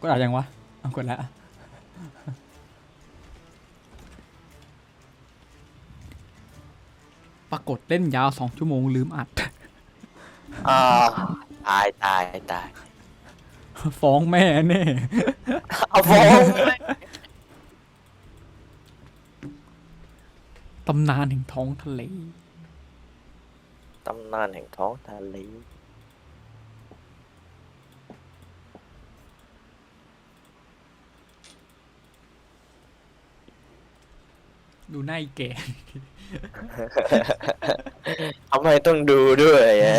กดอัดยังวะเอากดแล้วอะปรากฏเล่นยาวสองชั่วโมงลืมอัด อ่าตายตายตายฟ้องแม่แน่เอาฟ้องตำนานแห่งท้องทะเล ตำนานแห่งท้องทะเล ดูหน้าไอ้แก่ ทำไมต้องดูด้วยอะ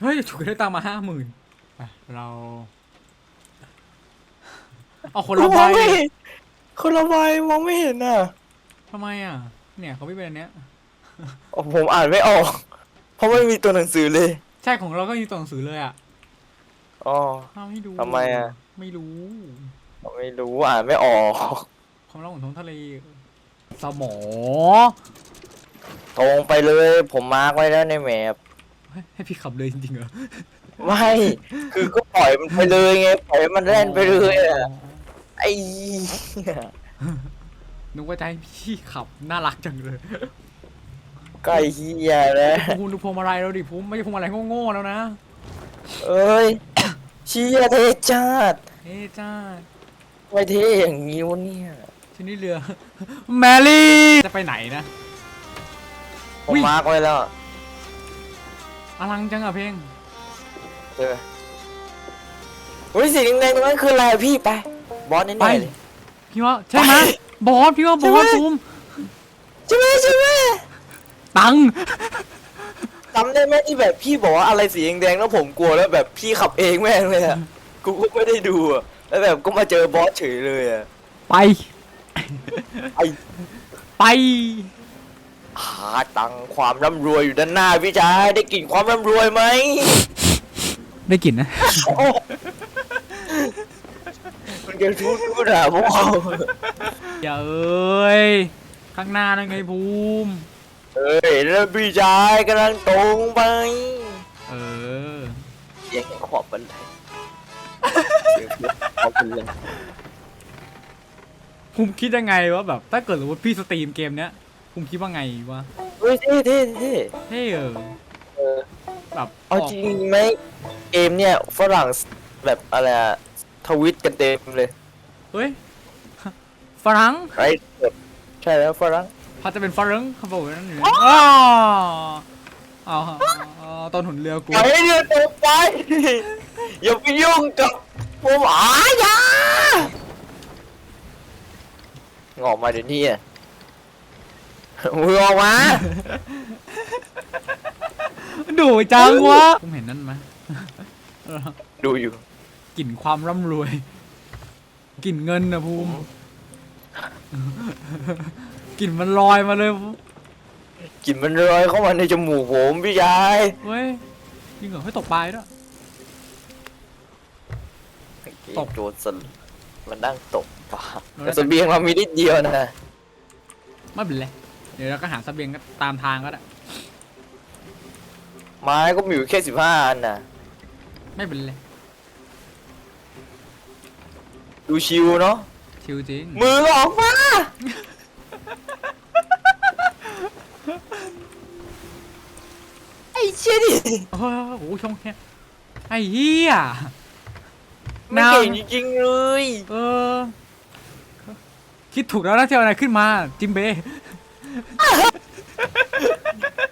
เฮ้ยถูกได้ตังค์มาห้าหมื่นเรา เอาคนละใบมองไม่เห็นคนละใบมองไม่เห็นอะทำไมอะ เนี่ยเขาไม่เป็นอันเนี้ย โอ้ผมอ่านไม่ออก เพราะไม่มีตัวหนังสือเลย ใช่ของเราก็มีตัวหนังสือเลยอะอ๋อเอาให้ดูทำไมอะไม่รู้ ไม่รู้อ่านไม่ออก ความรักของท้องทะเลสมอตรงไปเลยผมมาร์กไว้แล้วในแมพเฮ้ยให้พี่ขับเลยจริงๆเหรอไม่ คือก็ปล่อยมันไปเลยไงปล่อยให้มันเล่นไปเลยอะไอ้เหี้ยนึกว่าจะให้พี่ขับน่ารักจังเลยใกล้เฮียแล้วภูมิดูพวงมาลัยเราดิภูมิไม่ใช่พวงมาลัยโง่ๆแล้วนะเอ้ยเชียเทชาติเฮ้จ้า ไม่เท่อย่างนี้วะเนี่ย ที่นี่เรือ แมรี่ จะไปไหนนะ ผมอุ๊ย มาร์กไว้แล้วอลังจังอะเพลงใช่ไหมอุ้ยสีแดงๆตรงนั้นคืออะไรพี่ไป บอสแน่ไปๆเลยพี่ว่าใช่ไหมบอสพี่ว่าบอสใช่ไหมภูมิใช่ไหมใช่ไหมตังค์จำได้ไหมที่แบบพี่บอกว่าอะไรสีแดงๆแล้วผมกลัวแล้วแบบพี่ขับเองแม่งเลยอะกูก็ไม่ได้ดูอะ แล้วแบบก็มาเจอบอสเฉยเลยอะไป ไอ้ไป หาตังค์ความร่ำรวยอยู่ด้านหน้าพี่ชายได้กลิ่นความร่ำรวยไหมได้กลิ่นนะ มันจะพูดพูดอะพวกเราอย่าเอ้ย ข้างหน้านั่นไงภูมิ เอ้ยแล้วพี่ชายกำลังตรงไปเออเสียงขอบบันไดเสียง ขอบบันไดภูมิคิดยังไงว่าแบบ ถ้าเกิดสมมติพี่สตรีมเกมเนี้ยภูมิคิดว่าไงวะเฮ้ยเท่เท่เท่เฮ้ยเออเออแบบเอาจริงไหมเกมเนี่ยฝรั่งแบบอะไรอะทวิตกันเต็มเลยเฮ้ยฝรั่งใครกดใช่แล้วฝรั่งเขาจะเป็นฝรั่งเขาบอกว่านั่นอยู่นะอ๋อเอาเอาต้นหุนเรือกู ไอ้เนี่ยตกไปอย่าไปยุ่งกับ ผมอาอย่างอกมาเดี๋ยวนี้อะมึงออกมาดูจังวะผมเห็นนั่นไหมดูอยู่ กลิ่นความร่ำรวยกลิ่นเงินนะภูมิกลิ่นมันลอยมาเลยกลิ่นมันลอยเข้ามาในจมูกผมพี่ชายเว้ยยิงเหรอให้ตกปลายด้วย ตกโจรสลดมันนั่งตกปลาแต่เสบียงเรามีนิดเดียวนะไม่เป็นไรเดี๋ยวเราก็หาเสบียงก็ตามทางก็ได้ไม้ก็มีอยู่แค่สิบห้าอันน่ะไม่เป็นไรดูชิวเนาะชิวจริงมือออกมาไอ้เชี่ยดิโอ้โหช่องแค่ไอ้เหี้ย มันเก่งจริงๆเลยเออ คิดถูกแล้วนะที่เอาอะไรขึ้นมา จิมเบ้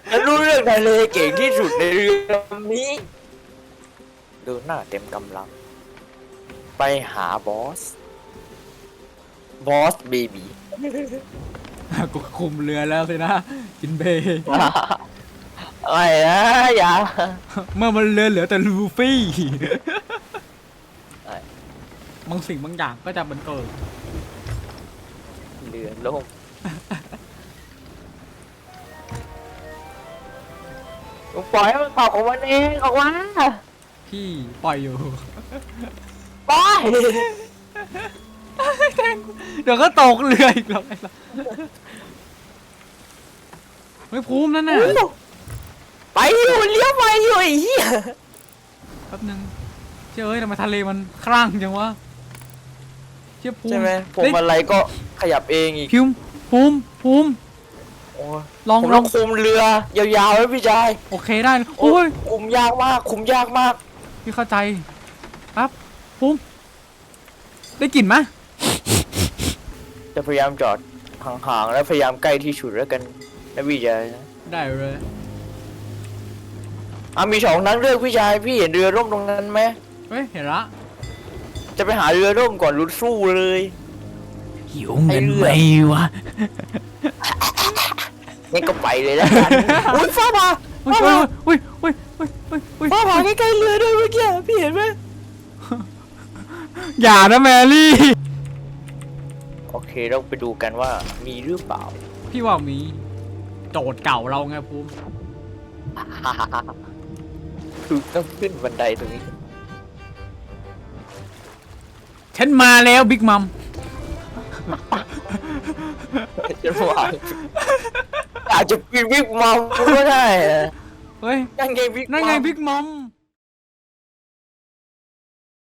ฉันรู้เรื่องทะเลเก่งที่สุดในเรือลำนี้เดินหน้าเต็มกำลัง ไปหาบอส บอสเบบีกูคุมเรือแล้วสินะ จินเบ้อะไรนะอย่า เมื่อมันเรือเหลือแต่ลูฟี่ไอ้ บางสิ่งบางอย่างก็จะบันเกิดเรือล่มปล่อยให้มันตอบของมันเองออกมาพี่ปล่อยอยู่ไปเดี๋ยวก็ตกเรืออีกแล้วไอ้สัสไม่ภูมินั่นน่ะไปไปอยู่เลี้ยวไปอยู่ไอ้เหี้ยแป๊บนึงเชื่อเอ้ยทำไมทะเลมันคลั่งจังวะ เชื่อภูมิใช่ไหมผมเฮ้ยอะไรก็ขยับเองอีกพิมพ์ภูมิภูมิ โอ้ยลองผมลต้อองงคุมเรือยาวๆไว้พี่ชายโอเคได้โอ้ยคุมยากมากคุมยากมาก พี่เข้าใจครับภูมิได้กลิ่นไหมจะพยายามจอดห่างๆแล้วพยายามใกล้ที่สุดแล้วกันนะพี่ชายนะได้เลยอะมีสองทางเลือกพี่ชายพี่เห็นเรือร่มตรงนั้นไหมเฮ้ยเห็นละ จะไปหาเรือร่มก่อนรุดสู้เลย หิวเงินไหมวะงั้นก็ไปเลยแล้วกันอุ้ยฟ้าผ่าอุ้ยฟ้าอุ้ผ่ายอุ้ยอุ้ยอุ้ยอุ้ยอุ้ยฟ้าผ่าใกล้ๆเรือด้วยเมื่อกี้พี่เห็นไหมอย่านะแมรี่ โอเคเราไปดูกันว่ามีหรือเปล่า พี่ว่ามีโจทย์เก่าเราไงภูมิ คือต้องขึ้นบันไดตรงนี้ ฉันมาแล้วบิ๊กมัมจะว่าอาจจะเป็นวิกเมาก็ได้อะเฮ้ยนั่นไงวิกนั่นไงเมาบิ๊กมัม